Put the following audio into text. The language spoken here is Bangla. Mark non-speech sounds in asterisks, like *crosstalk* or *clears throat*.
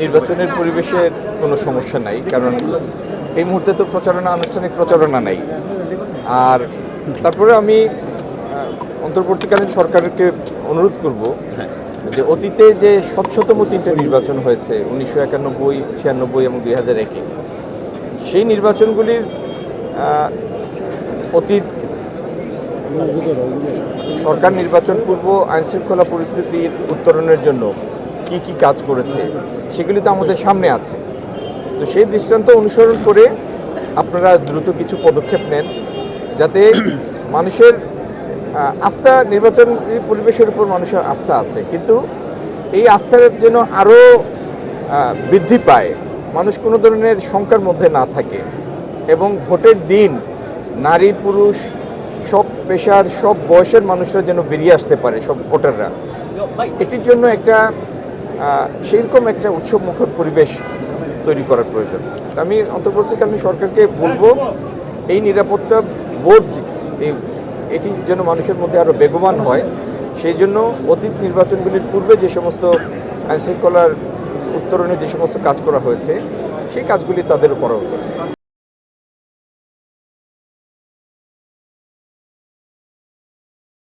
নির্বাচনের পরিবেশের কোনো সমস্যা নাই কারণ এই মুহূর্তে তো প্রচারণা আনুষ্ঠানিক প্রচারণা নাই। আর তারপরে আমি অন্তর্বর্তীকালীন সরকারকে অনুরোধ করব যে অতীতে যে শতশতম তিনটা নির্বাচন হয়েছে উনিশশো একানব্বই ছিয়ানব্বই এবং দুই হাজার একে সেই নির্বাচনগুলির অতীত সরকার নির্বাচন পূর্ব আইনশৃঙ্খলা পরিস্থিতির উত্তরণের জন্য কি কি কাজ করেছে সেগুলি তো আমাদের সামনে আছে। তো সেই দৃষ্টান্ত অনুসরণ করে আপনারা দ্রুত কিছু পদক্ষেপ নেন যাতে *clears throat* মানুষের আস্থা নির্বাচন পরিবেশের উপর মানুষের আস্থা আছে। কিন্তু এই আস্থার যেন আরও বৃদ্ধি পায় মানুষ কোনো ধরনের শঙ্কার মধ্যে না থাকে এবং ভোটের দিন নারী পুরুষ সব পেশার সব বয়সের মানুষরা যেন বেরিয়ে আসতে পারে সব ভোটাররা। এটির জন্য একটা সেইরকম একটা উৎসব মুখর পরিবেশ তৈরি করার প্রয়োজন। আমি অন্তর্বর্তীকালীন সরকারকে বলব, এই নিরাপত্তা বোধ এই, এটি যেন মানুষের মধ্যে আরও বেগবান হয়, সেই জন্য অতীত নির্বাচনগুলির পূর্বে যে সমস্ত আইনশৃঙ্খলার উত্তরণে যে সমস্ত কাজ করা হয়েছে, সেই কাজগুলি তাদের করা উচিত